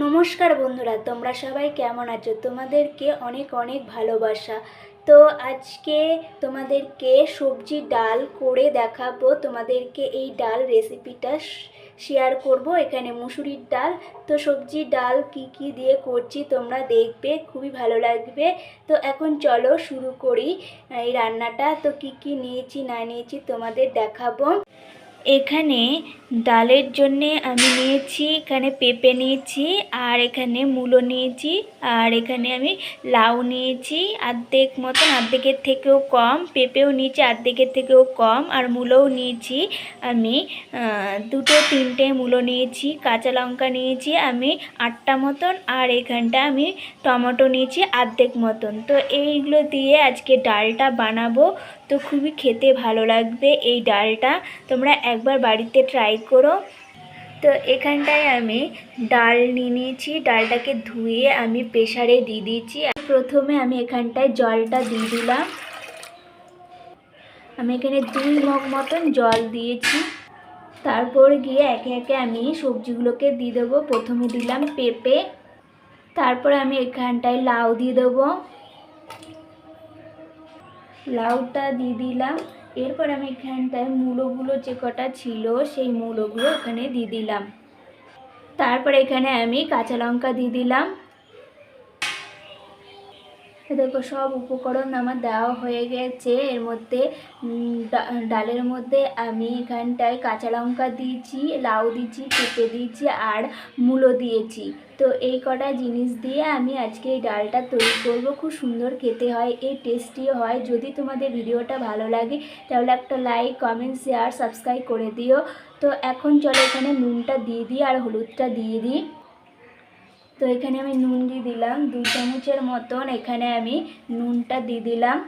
নমস্কার বন্ধুরা, তোমরা সবাই কেমন আছো? তোমাদেরকে অনেক অনেক ভালোবাসা। তো আজকে তোমাদেরকে সবজি ডাল করে দেখাবো। তোমাদেরকে এই ডাল রেসিপিটা শেয়ার করব। এখানে মুসুরির ডাল। তো সবজি ডাল কি কি দিয়ে করছি তোমরা দেখবে, খুবই ভালো লাগবে। তো এখন চলো শুরু করি এই রান্নাটা। তো কি কি নিয়েছি, না নিয়েছি তোমাদের দেখাবো। এখানে ডালের জন্যে আমি নিয়েছি, এখানে পেঁপে নিয়েছি, আর এখানে মূলো নিয়েছি, আর এখানে আমি লাউ নিয়েছি। অর্ধেক মতন অর্ধেকের থেকেও কম, পেঁপেও নিয়েছি অর্ধেকের থেকেও কম, আর মূলোও নিয়েছি। আমি দুটো তিনটে মূলো নিয়েছি, কাঁচা লঙ্কা নিয়েছি আমি আটটা মতন, আর এখানটা আমি টমেটো নিয়েছি অর্ধেক মতন। তো এইগুলো দিয়ে আজকে ডালটা বানাবো। তো খুবই খেতে ভালো লাগবে এই ডালটা। তোমরা একবার বাড়িতে ট্রাই করো। তো এখানটায় আমি ডাল নিয়ে নিয়েছি। ডালটাকে ধুয়ে আমি প্রেশারে দিয়ে দিয়েছি। প্রথমে আমি এখানটায় জলটা দিয়ে দিলাম। আমি এখানে দুই মগ মতন জল দিয়েছি। তারপর গিয়ে একে একে আমি সবজিগুলোকে দিয়ে দেবো। প্রথমে দিলাম পেঁপে। তারপর আমি এখানটায় লাউ দিয়ে দেবো। লাউটা দিয়ে দিলাম। এরপর আমি এখানটায় মূলোগুলো যে কটা ছিল, সেই মূলোগুলো ওখানে দিয়ে দিলাম। তারপর এখানে আমি কাঁচা লঙ্কা দিয়ে দিলাম। দেখো সব উপকরণ আমার দেওয়া হয়ে গেছে। এর মধ্যে ডালের মধ্যে আমি এখানটায় কাঁচা লঙ্কা দিয়েছি, লাউ দিয়েছি, পেঁপে দিয়েছি আর মূলো দিয়েছি। তো এই কটা জিনিস দিয়ে আমি আজকে এই ডালটা তৈরি করব। খুব সুন্দর খেতে হয় এই টেস্টিও হয়। যদি তোমাদের ভিডিওটা ভালো লাগে, তাহলে একটা লাইক, কমেন্ট, শেয়ার, সাবস্ক্রাইব করে দিও। তো এখন চলো এখানে নুনটা দিয়ে দিই আর হলুদটা দিয়ে দিই। তো এখানে আমি নুন দিয়ে দিলাম, দু চামচের মতন এখানে আমি নুনটা দিয়ে দিলাম।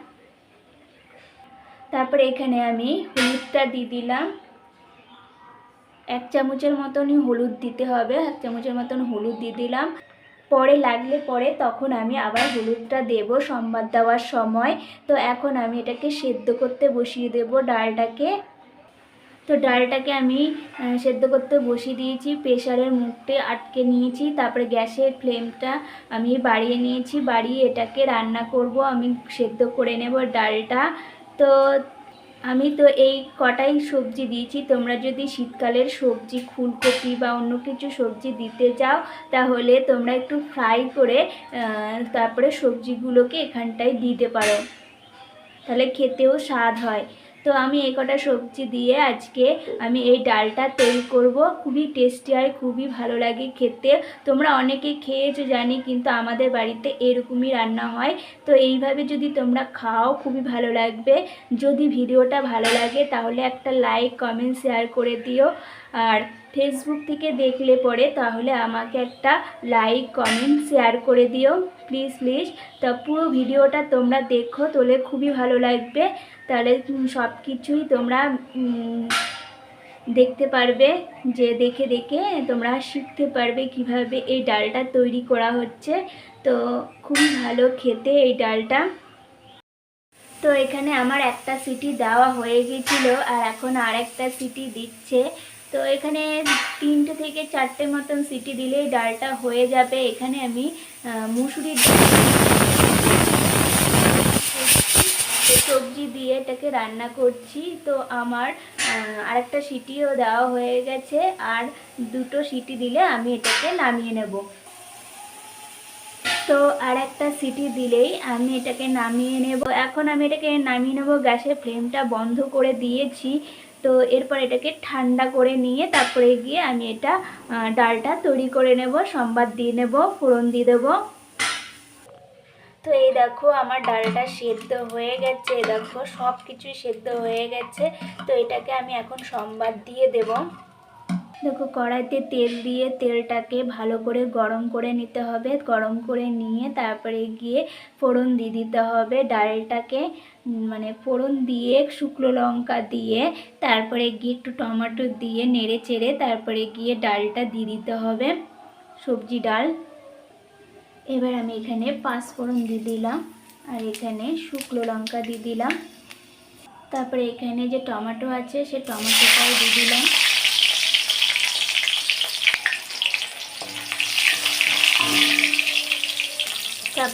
তারপরে এখানে আমি হলুদটা দিয়ে দিলাম। এক চামচের মতনই হলুদ দিতে হবে, এক চামচের মতন হলুদ দিয়ে দিলাম। পরে লাগলে পরে তখন আমি আবার হলুদটা দেব সম্বাদ দেওয়ার সময়। তো এখন আমি এটাকে সেদ্ধ করতে বসিয়ে দেব ডালটাকে। তো ডালটাকে আমি সেদ্ধ করতে বসিয়ে দিয়েছি প্রেশারের মুখটে আটকে নিয়েছি, তারপরে গ্যাসের ফ্লেমটা আমি বাড়িয়ে নিয়েছি, বাড়িয়ে এটাকে রান্না করব, আমি সেদ্ধ করে নেব ডালটা। তো আমি তো এই কটাই সবজি দিয়েছি, তোমরা যদি শীতকালের সবজি, ফুলকপি বা অন্য কিছু সবজি দিতে চাও, তাহলে তোমরা একটু ফ্রাই করে তারপরে সবজিগুলোকে এখানটায় দিতে পারো। তাহলে খেতেও স্বাদ হয়। তো আমি এ কটা সবজি দিয়ে আজকে আমি এই ডালটা তেল করব। খুবই টেস্টি হয়, খুবই ভালো লাগে খেতে। তোমরা অনেকে খেয়েছো, জানি, কিন্তু আমাদের বাড়িতে এরকমই রান্না হয়। তো এইভাবে যদি তোমরা খাও, খুবই ভালো লাগবে। যদি ভিডিওটা ভালো লাগে, তাহলে একটা লাইক কমেন্ট শেয়ার করে দিও। আর ফেসবুক থেকে দেখলে পরে তাহলে আমাকে একটা লাইক কমেন্ট শেয়ার করে দিও। প্লিজ প্লিজ তা পুরো ভিডিওটা তোমরা দেখো তাহলে খুবই ভালো লাগবে। তাহলে সব কিছুই তোমরা দেখতে পারবে, যে দেখে দেখে তোমরা শিখতে পারবে কীভাবে এই ডালটা তৈরি করা হচ্ছে। তো খুবই ভালো খেতে এই ডালটা। তো এখানে আমার একটা সিটি দেওয়া হয়ে গেছিল, আর এখন আর একটা সিটি দিচ্ছে। তো এখানে তিনটে থেকে চারটে মতন সিটি দিলেই ডালটা হয়ে যাবে। এখানে আমি মুসুরির সবজি দিয়ে এটাকে রান্না করছি। তো আমার আরেকটা সিটিও দেওয়া হয়ে গেছে আর দুটো সিটি দিলে আমি এটাকে নামিয়ে নেব। তো আর একটা সিটি দিলেই আমি এটাকে নামিয়ে নেব। এখন আমি এটাকে নামিয়ে নেব, গ্যাসের ফ্লেমটা বন্ধ করে দিয়েছি। তো এরপর এটাকে ঠান্ডা করে নিয়ে তারপরে গিয়ে আমি এটা ডালটা তৈরি করে নেব, সম্বাদ দিয়ে নেব, ফোড়ন দিয়ে দেবো। তো এই দেখো আমার ডালটা সেদ্ধ হয়ে গেছে, এই দেখো সব কিছুই সেদ্ধ হয়ে গেছে। তো এটাকে আমি এখন সম্বাদ দিয়ে দেব। দেখো, কড়াইতে তেল দিয়ে তেলটাকে ভালো করে গরম করে নিতে হবে। গরম করে নিয়ে তারপরে গিয়ে ফোড়ন দিয়ে দিতে হবে। ডালটাকে মানে ফোড়ন দিয়ে শুকনো লঙ্কা দিয়ে তারপরে গিয়ে একটু টমেটো দিয়ে নেড়ে চেড়ে তারপরে গিয়ে ডালটা দিয়ে দিতে হবে। সবজি ডাল। এবার আমি এখানে পাঁচ ফোড়ন দিয়ে দিলাম আর এখানে শুকনো লঙ্কা দিয়ে দিলাম। তারপরে এখানে যে টমেটো আছে, সে টমেটোটাও দিয়ে দিলাম।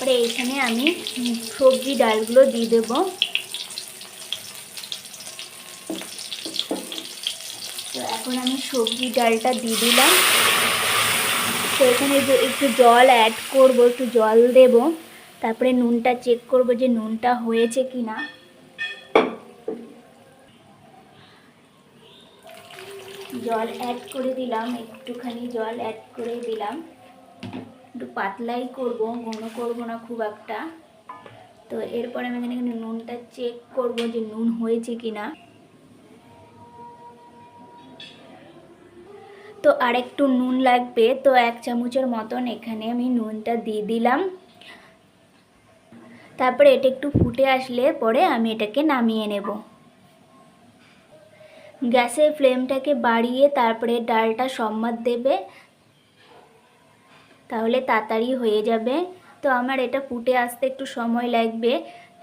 তারপরে এখানে আমি সবজি ডালগুলো দিয়ে দেবো। তো এখন আমি সবজি ডালটা দিয়ে দিলাম। তো এখানে একটু জল অ্যাড করব, একটু জল দেব। তারপরে নুনটা চেক করব যে নুনটা হয়েছে কি না জল অ্যাড করে দিলাম, একটুখানি জল অ্যাড করে দিলাম। একটু পাতলাই করব, ঘন করব না খুব একটা। তো এরপরে আমি এখানে এখানে নুনটা চেক করব যে নুন হয়েছে কি না তো আর একটু নুন লাগবে, তো এক চামচের মতন এখানে আমি নুনটা দিয়ে দিলাম। তারপরে এটা একটু ফুটে আসলে পরে আমি এটাকে নামিয়ে নেব। গ্যাসের ফ্লেমটাকে বাড়িয়ে তারপরে ডালটা সম্মাদ দেবে তাহলে তাড়াতাড়ি হয়ে যাবে। তো আমার এটা ফুটে আসতে একটু সময় লাগবে।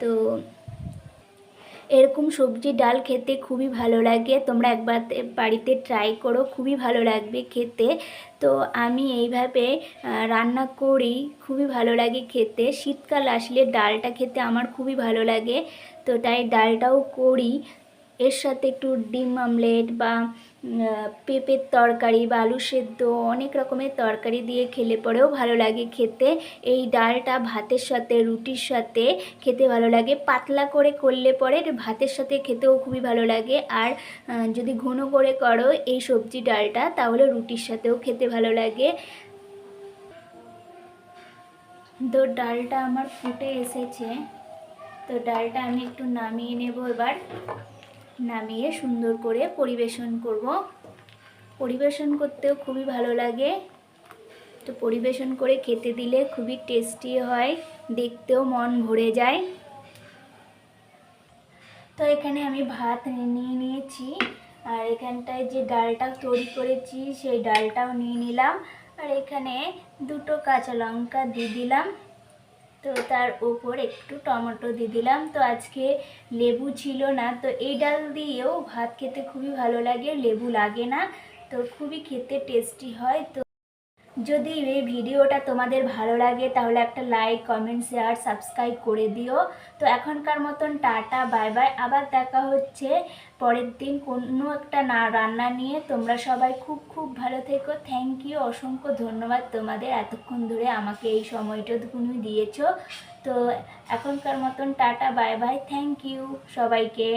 তো এরকম সবজি ডাল খেতে খুবই ভালো লাগে। তোমরা একবার বাড়িতে ট্রাই করো, খুবই ভালো লাগবে খেতে। তো আমি এইভাবে রান্না করি, খুবই ভালো লাগে খেতে। শীতকাল আসলে ডালটা খেতে আমার খুবই ভালো লাগে। তো তাই ডালটাও করি। এর সাথে একটু ডিম আমলেট বা পেঁপের তরকারি বা আলু সেদ্ধ, অনেক রকমের তরকারি দিয়ে খেলে পরেও ভালো লাগে খেতে। এই ডালটা ভাতের সাথে, রুটির সাথে খেতে ভালো লাগে। পাতলা করে করলে পরে ভাতের সাথে খেতেও খুবই ভালো লাগে। আর যদি ঘন করে করো এই সবজি ডালটা, তাহলে রুটির সাথেও খেতে ভালো লাগে। তো ডালটা আমার ফুটে এসেছে। তো ডালটা আমি একটু নামিয়ে নেব এবার। নামিয়ে সুন্দর করে পরিবেশন করব। পরিবেশন করতেও খুবই ভালো লাগে। তো পরিবেশন করে খেতে দিলে খুবই টেস্টি হয়, দেখতেও মন ভরে যায়। তো এখানে আমি ভাত নিয়ে নিয়েছি, আর এখানটায় যে ডালটা তৈরি করেছি, সেই ডালটাও নিয়ে নিলাম। আর এখানে দুটো কাঁচা লঙ্কা দিয়ে দিলাম। তো তার ওপর একটু টমেটো দিয়ে দিলাম। তো আজকে লেবু ছিল না, তো এই ডাল দিয়েও ভাত খেতে খুবই ভালো লাগে, লেবু লাগে না। তো খুবই খেতে টেস্টি হয়, তো যদি এই ভিডিওটা তোমাদের ভালো লাগে, তাহলে একটা লাইক কমেন্ট শেয়ার সাবস্ক্রাইব করে দিও। তো এখনকার মতন টাটা বাই বাই আবার দেখা হচ্ছে পরের দিন কোনো একটা না রান্না নিয়ে। তোমরা সবাই খুব খুব ভালো থেকো। থ্যাংক ইউ অসংখ্য ধন্যবাদ তোমাদের এতক্ষণ ধরে আমাকে এই সময়টুকুনি দিয়েছ। তো এখনকার মতন tata bye bye thank you সবাইকে।